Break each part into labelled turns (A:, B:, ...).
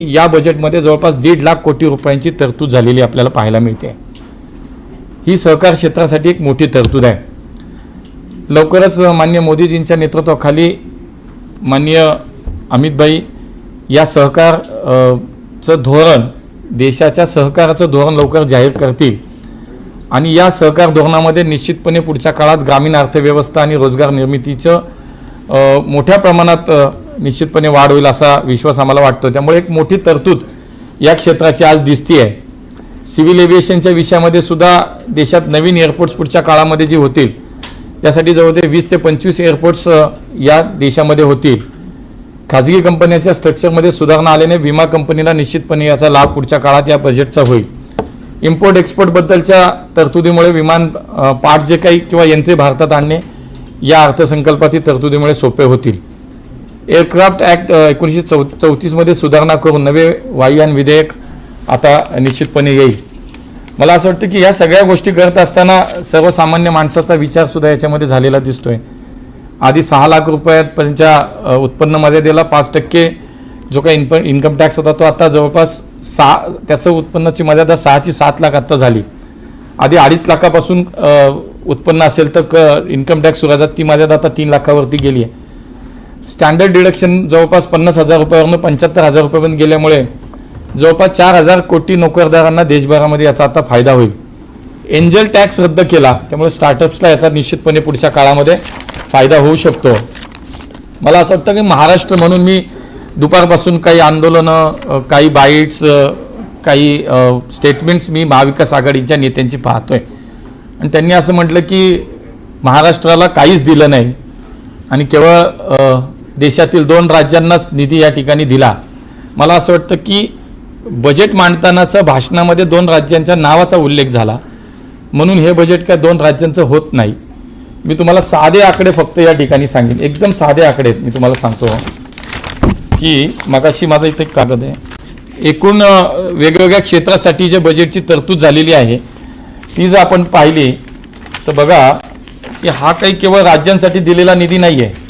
A: या बजेटमध्ये जवळपास दीड लाख कोटी रुपयांची तरतूद झालेली आपल्याला पाहायला मिळते. ही सहकार क्षेत्रासाठी एक मोठी तरतूद आहे. लवकरच मान्य मोदीजींच्या नेतृत्वाखाली माननीय अमितभाई या सहकार चं धोरण देशाच्या सहकाराचं धोरण लवकर जाहीर करतील आणि या सहकार धोरणामध्ये निश्चितपणे पुढच्या काळात ग्रामीण अर्थव्यवस्था आणि रोजगार निर्मितीचं मोठ्या प्रमाणात निश्चितपणे वाढ होईल असा विश्वास आम्हाला वाटतो. त्यामुळे एक मोठी तरतूद या क्षेत्राची आज दिसती आहे सिव्हिल एव्हिएशनच्या विषयामध्ये सुद्धा देशात नवीन एअरपोर्ट्स पुढच्या काळामध्ये जी होतील त्यासाठी जवळजवळ वीस ते पंचवीस एअरपोर्ट्स या देशामध्ये होतील. खाजगी कंपन्यांच्या स्ट्रक्चरमध्ये सुधारणा आल्याने विमा कंपनीला निश्चितपणे याचा लाभ पुढच्या काळात या बजेटचा होईल. इम्पोर्ट एक्सपोर्टबद्दलच्या तरतुदीमुळे विमान पार्ट जे काही किंवा यंत्रे भारतात आणणे या अर्थसंकल्पातील तरतुदीमुळे सोपे होतील. एअरक्राफ्ट ॲक्ट एकोणीसशे चौ चौतीसमध्ये सुधारणा करून नवे वायुयान विधेयक आता निश्चितपणे येईल. मला असं वाटतं की या सगळ्या गोष्टी करत असताना सर्वसामान्य माणसाचा विचारसुद्धा याच्यामध्ये झालेला दिसतोय. आधी सहा लाख रुपयापर्यंतच्या उत्पन्न मर्यादेला पाच टक्के जो काही इन्प इन्कम टॅक्स होता तो आता जवळपास सहा त्याचं उत्पन्नाची मर्यादा सहाची सात लाख आत्ता झाली. आधी अडीच लाखापासून उत्पन्न असेल तर क इन्कम टॅक्स सुरू ती मर्यादा आता तीन लाखावरती गेली आहे. स्टँडर्ड डिडक्शन जवळपास पन्नास हजार रुपयावरनं पंच्याहत्तर हजार रुपयापर्यंत गेल्यामुळे जवळपास चार हजार कोटी नोकरदारांना देशभरामध्ये याचा आता फायदा होईल. एंजल टॅक्स रद्द केला त्यामुळे स्टार्टअप्सला याचा निश्चितपणे पुढच्या काळामध्ये फायदा होऊ शकतो. मला असं वाटतं की महाराष्ट्र म्हणून मी दुपारपासून काही आंदोलनं काही बाईट्स काही स्टेटमेंट्स मी महाविकास आघाडीच्या नेत्यांची पाहतोय. आणि त्यांनी असं म्हटलं की महाराष्ट्राला काहीच दिलं नाही. आणि केवळ देशातील दोन राज्यांनाच निधी या ठिकाणी दिला. मला असं वाटतं की बजेट मांडतानाचं भाषणामध्ये दोन राज्यांच्या नावाचा उल्लेख झाला. म्हणून हे बजेट काय दोन राज्यांचं होत नाही. मी तुम्हाला साधे आकडे फक्त या ठिकाणी सांगेन. एकदम साधे आकडे आहेत. मी तुम्हाला सांगतो. की मगाशी माझा इथे एक कागद आहे. एकूण वेगवेगळ्या क्षेत्रासाठी जे बजेटची तरतूद झालेली आहे ती जर आपण पाहिली तर बघा की हा काही केवळ राज्यांसाठी दिलेला निधी नाही आहे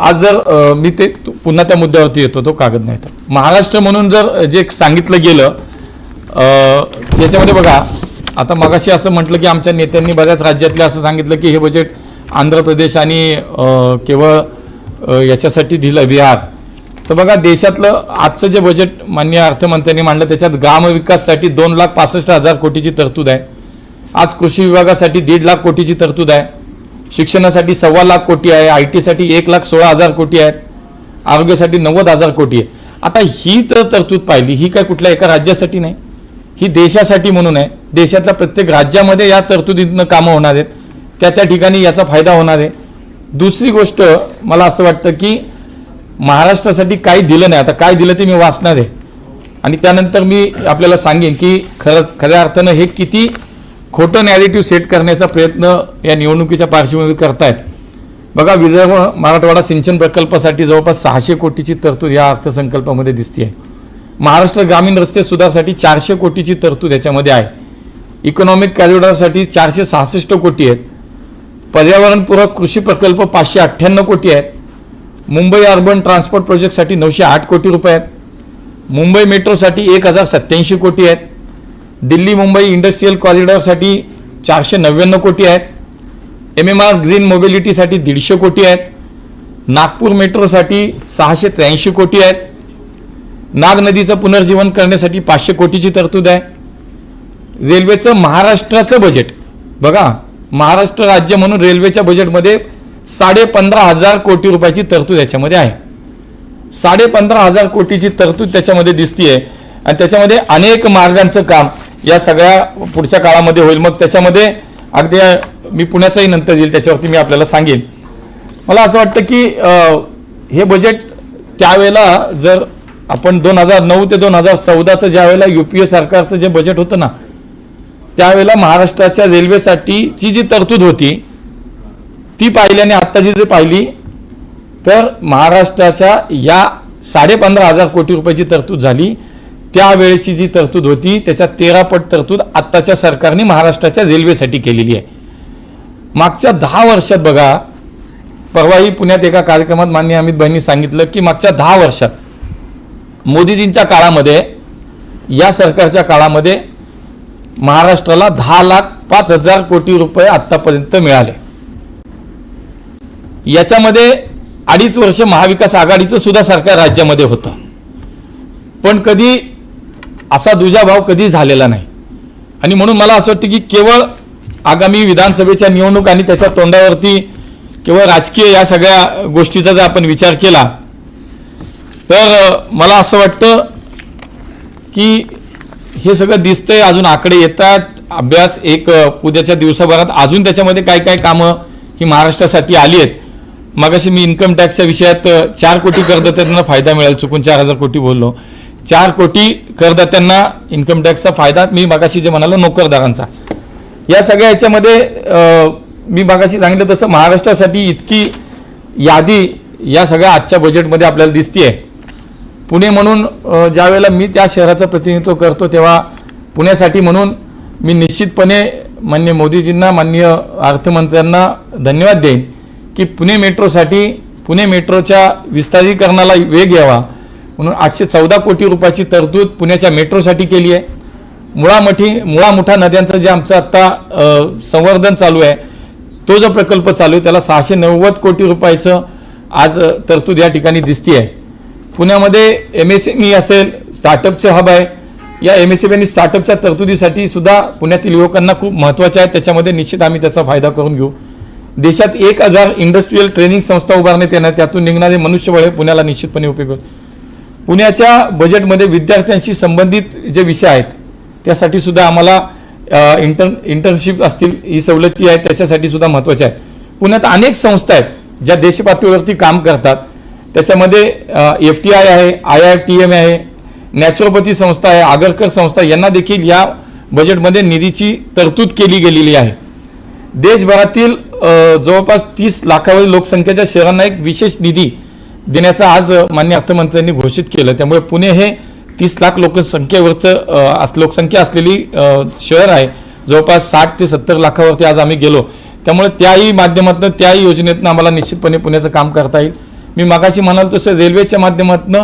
A: आज जर मी ते पुन्हा त्या मुद्द्यावरती येतो तो कागद नाही तर. महाराष्ट्र म्हणून जर जे सांगितलं गेलं याच्यामध्ये बघा आता मगाशी असं म्हटलं की आमच्या नेत्यांनी बऱ्याच राज्यातले असं सांगितलं की हे बजेट आंध्र प्रदेश आणि केवळ याच्यासाठी दिलं बिहार. तर बघा देशातलं आजचं जे बजेट मान्य अर्थमंत्र्यांनी मांडलं त्याच्यात ग्रामविकाससाठी दोन लाख पासष्ट हजार कोटीची तरतूद आहे. आज कृषी विभागासाठी दीड लाख कोटीची तरतूद आहे. शिक्षणासाठी सव्वा लाख कोटी आहे. आय टीसाठी एक लाख सोळा हजार कोटी आहेत आरोग्यासाठी नव्वद हजार कोटी आहे. आता ही तर तरतूद पाहिली ही काय कुठल्या एका राज्यासाठी नाही. ही देशासाठी म्हणून आहे. देशातल्या प्रत्येक राज्यामध्ये या तरतुदीतनं कामं होणार आहेत. त्या त्या ठिकाणी याचा फायदा होणार आहे. दुसरी गोष्ट मला असं वाटतं की महाराष्ट्रासाठी काही दिलं नाही. आता काय दिलं ते मी वाचणार आहे. आणि त्यानंतर मी आपल्याला सांगेन की खरं खऱ्या अर्थानं हे किती खोटं नॅरेटिव्ह सेट करण्याचा प्रयत्न या निवडणुकीच्या पार्श्वभूमीवर करतायत. बघा विदर्भ मराठवाडा सिंचन प्रकल्पासाठी जवळपास सहाशे कोटीची तरतूद या अर्थसंकल्पामध्ये दिसते महाराष्ट्र ग्रामीण रस्ते सुधारसाठी चारशे कोटीची तरतूद याच्यामध्ये आहे. इकॉनॉमिक कॉरिडॉरसाठी चारशे सहासष्ट कोटी आहेत. पर्यावरणपूरक कृषी प्रकल्प पाचशे अठ्ठ्याण्णव कोटी आहेत. मुंबई अर्बन ट्रान्सपोर्ट प्रोजेक्टसाठी नऊशे आठ कोटी रुपये आहेत. मुंबई मेट्रोसाठी एक हजार सत्याऐंशी कोटी आहेत. दिल्ली मुंबई इंडस्ट्रीयल कॉरिडॉरसाठी चारशे नव्याण्णव कोटी आहेत. एम एम आर ग्रीन मोबिलिटीसाठी दीडशे कोटी आहेत. नागपूर मेट्रोसाठी सहाशे त्र्याऐंशी कोटी आहेत. नाग नदीचं पुनर्जीवन करण्यासाठी पाचशे कोटीची तरतूद आहे. रेल्वेचं महाराष्ट्राचं बजेट. बघा महाराष्ट्र राज्य म्हणून रेल्वेच्या बजेटमध्ये साडे पंधरा हजार कोटी रुपयाची तरतूद याच्यामध्ये आहे. साडे पंधरा हजार कोटीची तरतूद त्याच्यामध्ये दिसतीये. आणि त्याच्यामध्ये अनेक मार्गांचं काम या सगळ्या पुढच्या काळामध्ये होईल. मग त्याच्यामध्ये अगदी मी पुण्याचाही नंतर येईल त्याच्यावरती मी आपल्याला सांगेन. मला असं वाटतं की हे बजेट त्यावेळेला जर आपण दोन हजार नऊ ते दोन हजार चौदाचं ज्या वेळेला युपीए सरकारचं जे बजेट होतं ना त्यावेळेला महाराष्ट्राच्या रेल्वेसाठीची जी तरतूद होती ती पाहिल्याने आत्ताची जर पाहिली तर महाराष्ट्राच्या या साडेपंधरा हजार कोटी रुपयाची तरतूद झाली. त्यावेळेची जी तरतूद होती त्याच्या तेरा पट तरतूद आत्ताच्या सरकारने महाराष्ट्राच्या रेल्वेसाठी केलेली आहे. मागच्या दहा वर्षात बघा परवाही पुण्यात एका कार्यक्रमात मान्य अमित भाईंनी सांगितलं की मागच्या दहा वर्षात मोदीजींच्या काळामध्ये या सरकारच्या काळामध्ये महाराष्ट्राला दहा लाख पाच हजार कोटी रुपये आत्तापर्यंत मिळाले. याच्यामध्ये अडीच वर्ष महाविकास आघाडीचं सुद्धा सरकार राज्यामध्ये होतं. पण कधी असा दुजाभाव कधी झालेला नाही. आणि म्हणून मला असं वाटतं की केवळ आगामी विधानसभेच्या निवडणूक आणि त्याच्या तोंडावरती केवळ राजकीय या सगळ्या गोष्टीचा जर आपण विचार केला तर मला असं वाटतं की हे सगळं दिसतंय अजून आकडे येतात अभ्यास एक उद्याच्या दिवसाभरात अजून त्याच्यामध्ये काय काय कामं ही महाराष्ट्रासाठी आली आहेत. मागाशी मी इन्कम टॅक्सच्या विषयात चार कोटी करदात्यांना फायदा मिळेल चुकून चार हजार कोटी बोललो. चार कोटी करदात्यांना इन्कम टॅक्सचा फायदा मी मागाशी जे म्हणालो नोकरदारांचा. या सगळ्या याच्यामध्ये मी मागाशी सांगितलं तसं महाराष्ट्रासाठी इतकी यादी या सगळ्या आजच्या बजेटमध्ये आपल्याला दिसतीये. पुणे म्हणून ज्यावेळेला मी त्या शहराचं प्रतिनिधित्व करतो तेव्हा पुण्यासाठी म्हणून मी निश्चितपणे मान्य मोदीजींना मान्य अर्थमंत्र्यांना धन्यवाद देईन. की पुणे मेट्रोसाठी पुणे मेट्रोच्या विस्तारीकरणाला वेग यावा. म्हणून आठशे चौदा कोटी रुपयाची तरतूद पुण्याच्या मेट्रोसाठी केली आहे. मुळामठी मुळामुठा नद्यांचं जे आमचं आत्ता संवर्धन चालू आहे तो जो प्रकल्प चालू आहे त्याला सहाशे नव्वद कोटी रुपयाचं आज तरतूद या ठिकाणी दिसते आहे पुण्यामध्ये एम एस एम ई असेल स्टार्टअपचे हब आहे. या एम एस एम आणि स्टार्टअपच्या तरतुदीसाठी सुद्धा पुण्यातील युवकांना खूप महत्त्वाचे आहे. त्याच्यामध्ये निश्चित आम्ही त्याचा फायदा करून घेऊ. देशात एक हजार इंडस्ट्रीयल ट्रेनिंग संस्था उभारण्यात येणार. त्यातून निघणारे मनुष्यबळ हे पुण्याला निश्चितपणे उपयोग होईल. पुण्याच्या बजेटमध्ये विद्यार्थ्यांशी संबंधित जे विषय आहेत त्यासाठी सुद्धा आम्हाला इंटर इंटर्नशिप असतील ही सवलती आहे त्याच्यासाठी सुद्धा महत्त्वाच्या आहे पुण्यात अनेक संस्था आहेत ज्या देशपातळीवरती काम करतात. त्याच्यामध्ये एफ टी आय आहे आय आय टी एम आहे नॅचरोपॅथी संस्था आहे आगरकर संस्था यांना देखील या बजेटमध्ये निधीची तरतूद केली गेलेली आहे. देशभरातील जवळपास तीस लाखावरील लोकसंख्येच्या शहरांना एक विशेष निधी देण्याचं आज मान्य अर्थमंत्र्यांनी घोषित केलं. त्यामुळे पुणे हे तीस लाख लोकसंख्येवरचं अस- लोकसंख्या असलेली शहर आहे. जवळपास साठ ते सत्तर लाखावरती आज आम्ही गेलो. त्यामुळे त्याही माध्यमातून त्याही योजनेतून आम्हाला निश्चितपणे पुण्याचं काम करता येईल. मी मागाशी म्हणाल तसं रेल्वेच्या माध्यमातून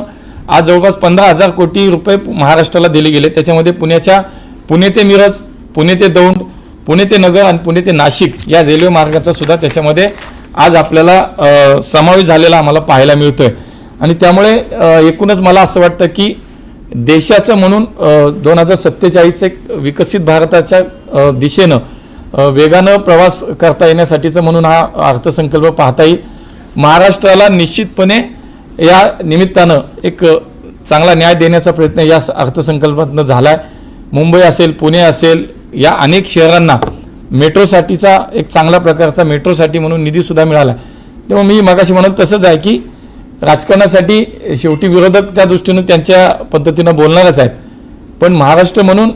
A: आज जवळपास पंधरा हजार कोटी रुपये महाराष्ट्राला दिले गेले. त्याच्यामध्ये पुण्याच्या पुणे ते मिरज पुणे ते दौंड पुणे ते नगर आणि पुणे ते नाशिक या रेल्वे मार्गाचा सुद्धा त्याच्यामध्ये आज आपल्याला समावेश झालेला आम्हाला पाहायला मिळतोय. आणि त्यामुळे एकूणच मला असं वाटतं की देशाचं म्हणून दोन हजार सत्तेचाळीस एक विकसित भारताच्या दिशेनं वेगानं प्रवास करता येण्यासाठीचं म्हणून हा अर्थसंकल्प पाहता येईल महाराष्ट्राला निश्चितपणे या निमित्तानं एक चांगला न्याय देण्याचा प्रयत्न या अर्थसंकल्पातनं झाला आहे मुंबई असेल पुणे असेल या अनेक शहरांना मेट्रोसाठीचा एक चांगला प्रकारचा मेट्रोसाठी म्हणून निधीसुद्धा मिळाला. तेव्हा मी मगाशी म्हणत तसंच आहे की राजकारणासाठी शेवटी विरोधक त्या दृष्टीनं त्यांच्या पद्धतीनं बोलणारच आहेत. पण महाराष्ट्र म्हणून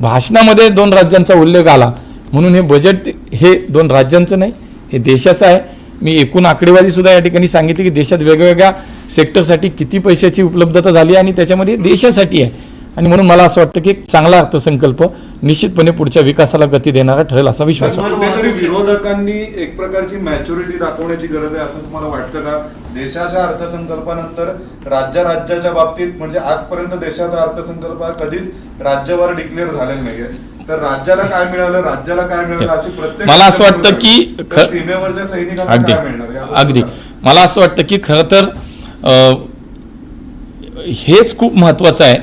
A: भाषणामध्ये दोन राज्यांचा उल्लेख आला. म्हणून हे बजेट हे दोन राज्यांचं नाही हे देशाचं आहे. मी एकूण आकडेवारीसुद्धा या ठिकाणी सांगितली की देशात वेगवेगळ्या सेक्टरसाठी किती पैशाची उपलब्धता झाली आणि त्याच्यामध्ये देशासाठी आहे. आणि म्हणून मला असं वाटतं की एक चांगला अर्थसंकल्प निश्चितपणे पुढच्या विकासाला गती देणारा ठरेल असा विश्वास वाटतो
B: विरोधकांनी एक प्रकारची मॅच्युरिटी दाखवण्याची गरज आहे असं तुम्हाला वाटतं का? देशाच्या अर्थसंकल्पानंतर राज्य राज्याच्या बाबतीत म्हणजे आजपर्यंत देशाचा अर्थसंकल्प हा कधीच राज्यावर डिक्लेअर झालेला नाहीये. तर राज्याला काय मिळालं राज्याला काय मिळालं
A: Yes.
B: अशी प्रत्येक
A: मला असं वाटतं की
B: सीमेवरच्या सैनिकांना
A: अगदी.
B: काय मिळणार
A: अगदी? मला असं वाटतं की खरं तर अ, हेच खूप महत्त्वाचं आहे.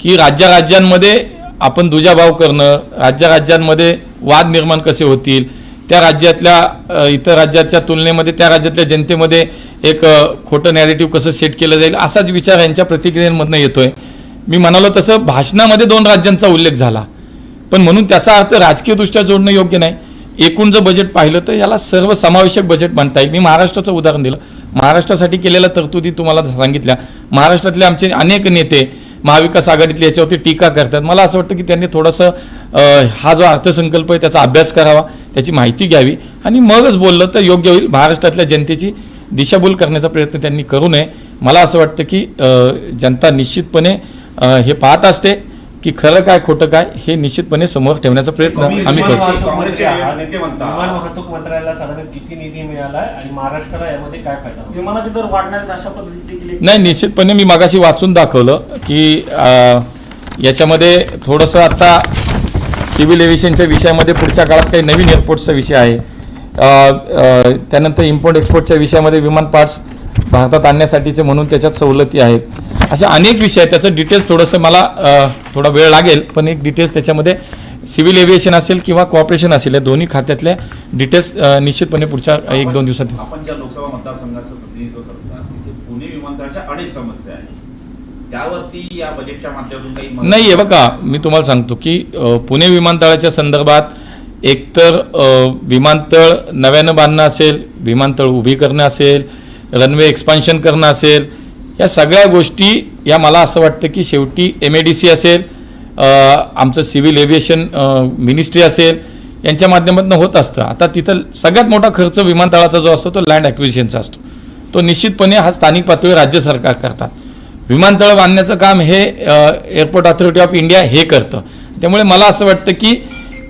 A: की राज्या राज्यांमध्ये आपण दुजाभाव करणं राज्या राज्यांमध्ये वाद निर्माण कसे होतील त्या राज्यातल्या इतर राज्याच्या तुलनेमध्ये त्या राज्यातल्या जनतेमध्ये एक खोटं नॅरेटिव्ह कसं सेट केलं जाईल असाच विचार यांच्या प्रतिक्रियांमधनं येतोय. मी म्हणालो तसं भाषणामध्ये दोन राज्यांचा उल्लेख झाला. पण म्हणून त्याचा अर्थ राजकीयदृष्ट्या जोडणं योग्य नाही. एकूण जर बजेट पाहिलं तर याला सर्वसमावेशक बजेट म्हणता येईल. मी महाराष्ट्राचं उदाहरण दिलं. महाराष्ट्रासाठी केलेल्या तरतुदी तुम्हाला सांगितल्या. महाराष्ट्रातले आमचे अनेक नेते महाविकास आघाडीतले याच्यावरती टीका करतात. मला असं वाटतं की त्यांनी थोडंसं हा जो अर्थसंकल्प आहे त्याचा अभ्यास करावा त्याची माहिती घ्यावी. आणि मगच बोललं तर योग्य होईल. महाराष्ट्रातल्या जनतेची दिशाभूल करण्याचा प्रयत्न त्यांनी करू नये. मला असं वाटतं की जनता निश्चितपणे हे पाहत असते. की खरं काय खोटं काय हे निश्चितपणे समोर ठेवण्याचा प्रयत्न आम्ही करतो.
C: विमान वाहतूक मंत्रालयाला साधारण किती निधी मिळाला आणि महाराष्ट्राला यामध्ये काय फायदा?
D: विमानाचे दर वाढणार अशा एक-
A: नाही निश्चितपणे मी मागाशी वाचून दाखवलं की याच्यामध्ये थोडंसं आता सिव्हिल एव्हिएशनच्या विषयामध्ये पुढच्या काळात काही नवीन एअरपोर्टचा विषय आहे त्यानंतर इम्पोर्ट एक्सपोर्टच्या विषयामध्ये विमान पार्ट्स भारतात आणण्यासाठीचे म्हणून त्याच्यात सवलती आहेत अशा अनेक विषय आहेत. त्याचं डिटेल्स थोडंसं मला थोडा वेळ लागेल पण एक डिटेल्स त्याच्यामध्ये सिव्हिल एव्हिएशन असेल किंवा कॉर्पोरेशन असेल या दोन्ही खात्यातल्या डिटेल्स निश्चितपणे पुढच्या एक दोन दिवसात
E: आपण ज्या लोकसभा मतदारसंघाचं प्रतिनिधित्व करता तिथे पुणे विमानतळाच्या अनेक समस्या आहेत. त्यावरती या बजेटच्या माध्यमातून काही मदत-
A: नाही आहे बघा मी तुम्हाला सांगतो की पुणे विमानतळाच्या संदर्भात एकतर विमानतळ नव्यानं बांधणं असेल विमानतळ उभी करणं असेल रनवे एक्सपान्शन करणं असेल या सगळ्या गोष्टी या मला असं वाटतं की शेवटी एम ए डी सी असेल आमचं सिव्हिल एव्हिएशन मिनिस्ट्री असेल यांच्या माध्यमातून होत असतं. आता तिथं सगळ्यात मोठा खर्च विमानतळाचा जो असतो तो लँड ॲक्विजिशनचा असतो. तो निश्चितपणे हा स्थानिक पातळीवर राज्य सरकार करतात. विमानतळ बांधण्याचं काम हे एअरपोर्ट ऑथॉरिटी ऑफ इंडिया हे करतं. त्यामुळे मला असं वाटतं की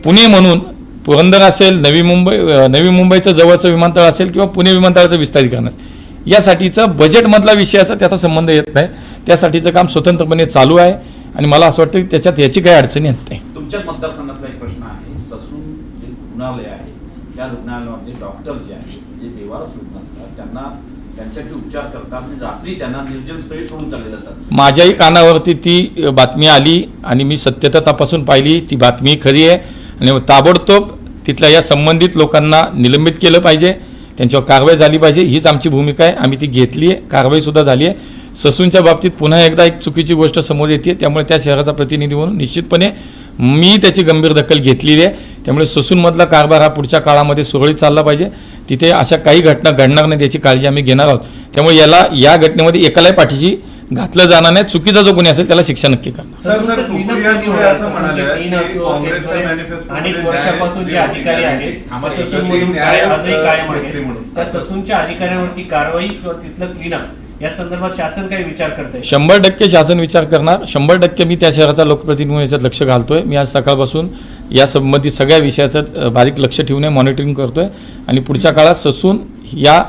A: पुणे म्हणून पुरंदर असेल नवी मुंबई नवी मुंबईचं जवळचं विमानतळ असेल किंवा पुणे विमानतळाचं विस्तारीकरण असेल. यासाठीचं बजेटमधला विषयाचा त्याचा संबंध येत नाही. त्यासाठीचं काम स्वतंत्रपणे चालू आहे. आणि मला असं वाटतं की त्याच्यात याची काही अडचणी येत नाही.
E: तुमच्याच मतदारसंघातला एक प्रश्न आहे. ससून जे रुग्णालय आहे त्या रुग्णालयामध्ये डॉक्टर जे आहेत जे बेवारस रुग्ण असतात त्यांना त्यांच्यासाठी उपचार करतात रात्री त्यांना निर्जन स्थळी सोडून चालले जातात.
A: माझ्याही कानावरती ती बातमी आली आणि मी सत्यता तपासून पाहिली. ती बातमी खरी आहे. आणि ताबडतोब तिथल्या या संबंधित लोकांना निलंबित केलं पाहिजे. त्यांच्यावर कारवाई झाली पाहिजे हीच आमची भूमिका आहे. आम्ही ती घेतली आहे कारवाईसुद्धा झाली आहे ससूनच्या बाबतीत पुन्हा एकदा एक चुकीची गोष्ट समोर येते त्यामुळे त्या शहराचा प्रतिनिधी म्हणून निश्चितपणे मी त्याची गंभीर दखल घेतलेली आहे. त्यामुळे ससूनमधला कारभार हा पुढच्या काळामध्ये सुरळीत चालला पाहिजे. तिथे अशा काही घटना घडणार नाही त्याची काळजी आम्ही घेणार आहोत. त्यामुळे याला या घटनेमध्ये एकालाही पाठीशी घातलं जाणार नाही चुकीचा जो कोणी असेल त्याला शिक्षा नक्की करणार
B: सर सर
C: तुमचं तीन
B: सुप्रिया
C: कधी
B: सुळे
C: होणार?
B: असं म्हणाले
C: तुमचे तीन
B: की
C: असो,
B: काँग्रेसच्या
C: अनेक
B: मॅनिफेस्टोमध्ये
C: अनेक वर्षापासून जे
B: न्याय-
C: अधिकारी आहेत
E: थांबा,
C: त्या
E: एक-
C: ससूनमधून
B: न्याय-
C: काय आजही कायम
B: घेतली
C: आहे
B: म्हणून.
C: त्या ससूनच्या अधिकाऱ्यांवरती कारवाई किंवा तिथलं क्लीनअप या संदर्भात शासन काही विचार करतंय
A: शंभर टक्के शासन विचार करणार शंभर टक्के मी त्या शहराचा लोकप्रतिनिधी म्हणून याच्यात लक्ष घालतोय मी आज सकाळपासून या संबंधित सगळ्या विषयाचं अ, बारीक लक्ष ठेवून मॉनिटरिंग करतोय आणि पुढच्या काळात ससून या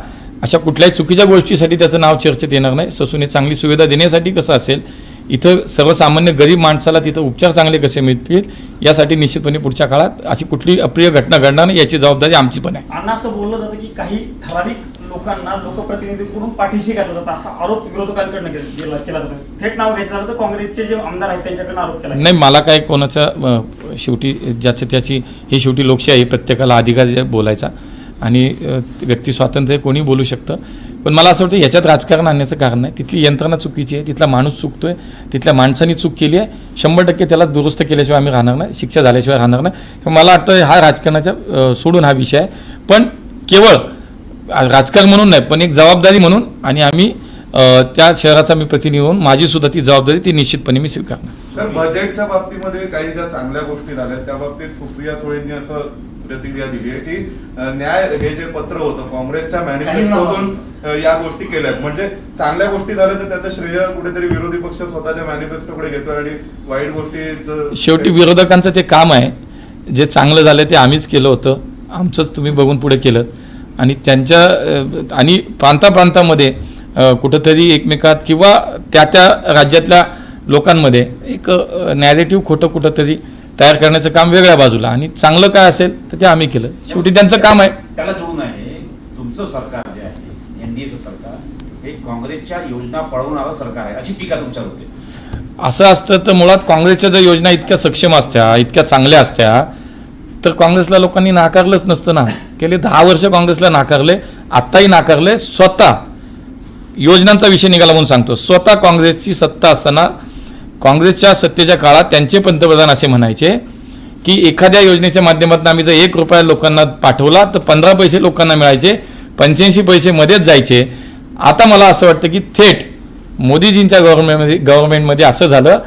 A: अशा कुठल्याही चुकीच्या गोष्टीसाठी त्याचं नाव चर्चेत येणार नाही. ससून हे चांगली सुविधा देण्यासाठी कसं असेल इथं सर्वसामान्य गरीब माणसाला तिथं उपचार चांगले कसे मिळतील यासाठी निश्चितपणे पुढच्या काळात अशी कुठली अप्रिय घटना घडणार नाही याची जबाबदारी आमची पण आहे.
D: असं बोललं जातं की काही ठराविक लोकांना लोकप्रतिनिधीकडून पाठीशी घातला जातो असा आरोप विरोधकांकडनं केला जातो. थेट नाव घ्यायचं झालं तर काँग्रेसचे जे आमदार आहेत त्यांच्याकडनं आरोप केला
A: नाही मला काय कोणाचा शेवटी ज्याचं त्याची ही शेवटी लोकशाही प्रत्येकाला अधिकार बोलायचा. आणि व्यक्ती स्वातंत्र्य कोणी बोलू शकतं. पण मला असं वाटतं याच्यात राजकारण आणण्याचं कारण नाही. तिथली यंत्रणा चुकीची आहे तिथला माणूस चुकतोय तिथल्या माणसांनी चूक केली आहे. शंभर टक्के त्याला दुरुस्त केल्याशिवाय आम्ही राहणार नाही शिक्षा झाल्याशिवाय राहणार नाही. तर मला वाटतं हा राजकारणाच्या सोडून हा विषय आहे. पण केवळ राजकारण म्हणून नाही पण एक जबाबदारी म्हणून आणि आम्ही त्या शहराचा मी प्रतिनिधी म्हणून माझी सुद्धा ती जबाबदारी ती निश्चितपणे मी स्वीकारणार.
B: सर बजेटच्या बाबतीमध्ये काही ज्या चांगल्या गोष्टी झाल्या त्या बाबतीत सुप्रिया सुळेंनी असं प्रतिक्रिया दिली आहे की न्याय हे जे पत्र होतं काँग्रेसच्या मॅनिफेस्टोतून या गोष्टी केल्यात म्हणजे चांगल्या गोष्टी झाल्या तर त्याचं श्रेय कुठेतरी विरोधी पक्ष स्वतःच्या मॅनिफेस्टोकडे घेतो आणि वाईट गोष्टीचं
A: शेवटी विरोधकांचं ते काम आहे. जे चांगलं झालं ते आम्हीच केलं होतं. आमचंच तुम्ही बघून पुढे केलं. आणि त्यांच्या आणि प्रांताप्रांतामध्ये कुठंतरी एकमेकात किंवा त्या त्या राज्यातल्या लोकांमध्ये एक नॅरेटिव्ह खोटं कुठंतरी तयार करण्याचं काम वेगळ्या बाजूला. आणि चांगलं काय असेल तर ते आम्ही केलं. शेवटी त्यांचं काम आहे.
E: त्याला जोडून आहे. तुमचं सरकार जे आहे एनडीएचं सरकार हे काँग्रेसच्या योजना पळवणारं सरकार आहे. अशी टीका तुमच्यावर होते.
A: असं असतं तर मुळात काँग्रेसच्या जर योजना इतक्या सक्षम असत्या इतक्या चांगल्या असत्या तर काँग्रेसला लोकांनी नाकारलंच नसतं ना. गेले दहा वर्ष काँग्रेसला नाकारले आत्ताही नाकारले स्वतः योजनांचा विषय निघाला म्हणून सांगतो. स्वतः काँग्रेसची सत्ता असताना काँग्रेसच्या सत्तेच्या काळात त्यांचे पंतप्रधान असे म्हणायचे की एखाद्या योजनेच्या माध्यमातून आम्ही जर एक रुपया लोकांना पाठवला तर पंधरा पैसे लोकांना मिळायचे पंच्याऐंशी पैसे मध्येच जायचे. आता मला असं वाटतं की थेट मोदीजींच्या गव्हर्नमेंटमध्ये गव्हर्नमेंटमध्ये असं झालं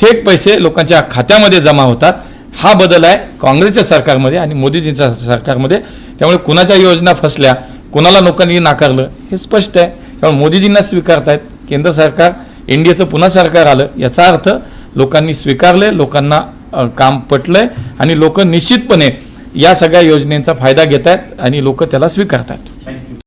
A: थेट पैसे लोकांच्या खात्यामध्ये जमा होतात. हा बदल आहे काँग्रेसच्या सरकारमध्ये आणि मोदीजींच्या सरकारमध्ये. त्यामुळे कुणाच्या योजना फसल्या कुणाला लोकांनी नाकारलं हे स्पष्ट आहे. त्यामुळे मोदीजींना स्वीकारतायत केंद्र सरकार. एनडीएचं पुन्हा सरकार आलं याचा अर्थ लोकांनी स्वीकारले लोकांना काम पटलंय आणि लोक निश्चितपणे या सगळ्या योजनेचा फायदा घेत आहेत आणि लोक त्याला स्वीकारतात